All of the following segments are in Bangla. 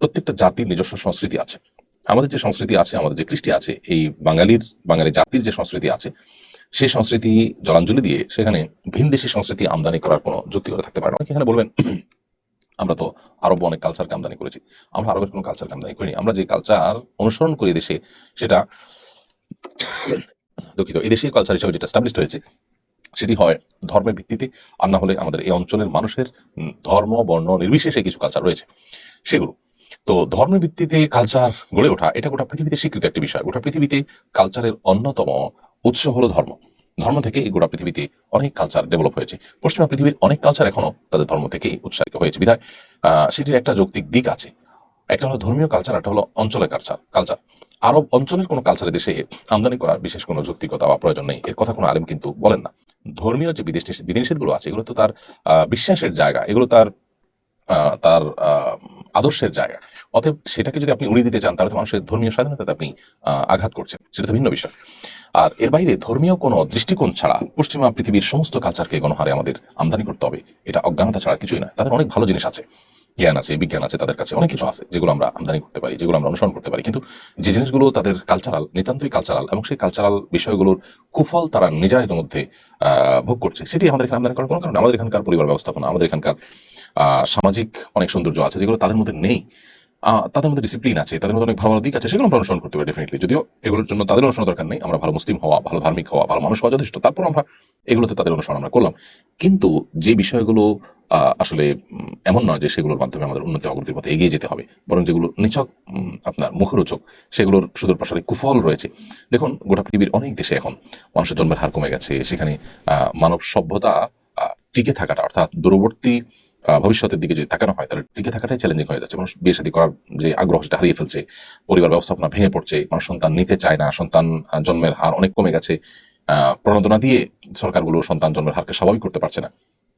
প্রত্যেকটা জাতির নিজস্ব সংস্কৃতি আছে। আমাদের যে সংস্কৃতি আছে, আমাদের যে কৃষ্টি আছে, এই বাঙালির, বাঙালি জাতির যে সংস্কৃতি আছে, সেই সংস্কৃতি জলাঞ্জলি দিয়ে সেখানে ভিনদেশি সংস্কৃতি আমদানি করার কোনো যুক্তিকতা থাকতে পারে না। এখানে বলবেন, আমরা তো আরব অনেক কালচারকে আমদানি করেছি। আমরা আরবের কোনো কালচারকে আমদানি করিনি। আমরা যে কালচার অনুসরণ করি দেশে, সেটা দুঃখিত এই দেশীয় কালচার হিসেবে যেটা স্টাবলিশড হয়েছে, সেটি হয় ধর্মের ভিত্তিতে। আর না হলে আমাদের এই অঞ্চলের মানুষের ধর্ম, বর্ণ, নির্বিশেষে কিছু কালচার রয়েছে। সেগুলো তো ধর্মের ভিত্তিতে কালচার গড়ে ওঠা, এটা গোটা পৃথিবীতে স্বীকৃত একটি বিষয়। গোটা পৃথিবীতে কালচারের অন্যতম উৎস হলো ধর্ম। ধর্ম থেকে এই গোটা পৃথিবীতে অনেক কালচার ডেভেলপ হয়েছে। পশ্চিমা পৃথিবীর অনেক কালচার এখনও তাদের ধর্ম থেকেই উৎসাহিত হয়েছে। বিধায় সেটির একটা যৌক্তিক দিক আছে। একটা হলো ধর্মীয় কালচার একটা হলো অঞ্চলের কালচার কালচার আরব অঞ্চলের কোনো কালচারে দেশে আমদানি করার বিশেষ কোনো যৌক্তিকতা বা প্রয়োজন নেই। এর কথা কোনো আলেম কিন্তু বলেন না। ধর্মীয় যে বিদেশ বিধিনিষেধগুলো আছে, এগুলো তো তার বিশ্বাসের জায়গা। এগুলো তার তার আদর্শের জায়গা। অতএব সেটাকে যদি আপনি উড়িয়ে দিতে চান তাহলে তো মানুষের ধর্মীয় স্বাধীনতাতে আপনি আঘাত করছেন। সেটা তো ভিন্ন বিষয়। আর এর বাইরে ধর্মীয় কোনো দৃষ্টিকোণ ছাড়া পশ্চিমা পৃথিবীর সমস্ত কালচারকে গণহারে আমাদের আমদানি করতে হবে এটা অজ্ঞানতা ছাড়া কিছুই না তাদের অনেক ভালো জিনিস আছে। জ্ঞান আছে বিজ্ঞান আছে তাদের কাছে অনেক কিছু আছে যেগুলো আমরা আমদানি করতে পারি যেগুলো আমরা অনুসরণ করতে পারি। কিন্তু যে জিনিসগুলো তাদের কালচারাল নিতান্তই কালচারাল এবং সেই কালচারাল বিষয়গুলোর কুফল তারা নিজেরা আহ, ভোগ করছে সেটি আমাদের এখানে আমদানি করার কোনো কারণ আমাদের এখানকার পরিবার ব্যবস্থাপনা আমাদের এখানকার সামাজিক অনেক সৌন্দর্য আছে যেগুলো তাদের মধ্যে নেই। তাদের মধ্যে ডিসিপ্লিন আছে তাদের মধ্যে অনেক ভালো ভালো দিক আছে সেগুলো আমরা অনুসরণ করতে পারি ডেফিনেটলি যদিও এগুলোর জন্য তাদের অনুসরণ দরকার নেই আমরা ভালো মুসলিম হওয়া ভালো ধার্মিক হওয়া ভালো মানুষ হওয়া যথেষ্ট তারপর আমরা এগুলোতে তাদের অনুসরণ আমরা করলাম। কিন্তু যে বিষয়গুলো আসলে এমন নয় যে সেগুলোর মাধ্যমে আমাদের উন্নতি অগ্রতির পথে এগিয়ে যেতে হবে বরং যেগুলো উম, আপনার মুখরোচক সেগুলোর সুদূর পাশারে কুফল রয়েছে। দেখুন গোটা পৃথিবীর অনেক দেশে এখন মানুষের জন্মের হার কমে গেছে সেখানে মানব সভ্যতা টিকে থাকাটা অর্থাৎ দূরবর্তী ভবিষ্যতের দিকে যদি তাকানো হয়, তাহলে টিকে থাকাটাই চ্যালেঞ্জিং হয়ে যাচ্ছে। মানুষ বিয়ে শাদী করার যে আগ্রহ, সেটা হারিয়ে ফেলছে। পরিবার ব্যবস্থাপনা ভেঙে পড়ছে। মানুষ সন্তান নিতে চায় না। সন্তান জন্মের হার অনেক কমে গেছে। প্রণোদনা দিয়ে সরকারগুলো সন্তান জন্মের হারকে স্বাভাবিক করতে পারছে না।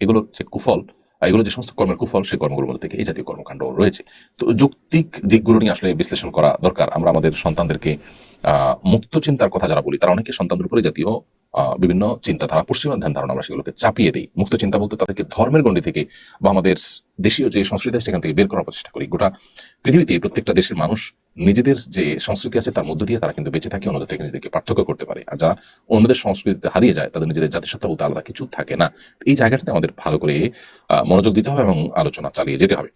এগুলো যে কুফল। এগুলো যে সমস্ত কর্মের কুফল, সেই কর্মগুলোর মধ্যে থেকে এই জাতীয় কর্মকাণ্ড রয়েছে। তো যৌক্তিক দিকগুলো নিয়ে আসলে বিশ্লেষণ করা দরকার। আমরা আমাদের সন্তানদেরকে মুক্ত চিন্তার কথা যারা বলি, তারা অনেকে সন্তানদের উপরে জাতীয় বিভিন্ন চিন্তাধারা পশ্চিমা ধ্যান ধারণা আমরা সেগুলোকে চাপিয়ে দিই। মুক্ত চিন্তা বলতে তাদেরকে ধর্মের গণ্ডি থেকে বা আমাদের দেশীয় যে সংস্কৃতি আছে, সেখান থেকে বের করার চেষ্টা করি। গোটা পৃথিবীতে প্রত্যেকটা দেশের মানুষ নিজেদের যে সংস্কৃতি আছে, তার মধ্য দিয়ে তারা কিন্তু বেঁচে থাকে, অন্যদের থেকে নিজেদেরকে পার্থক্য করতে পারে। আর যারা অন্যদের সংস্কৃতিতে হারিয়ে যায়, তাদের নিজেদের জাতিসত্তা বলতে আলাদা কিছু থাকে না। এই জায়গাটাতে আমাদের ভালো করে মনোযোগ দিতে হবে এবং আলোচনা চালিয়ে যেতে হবে।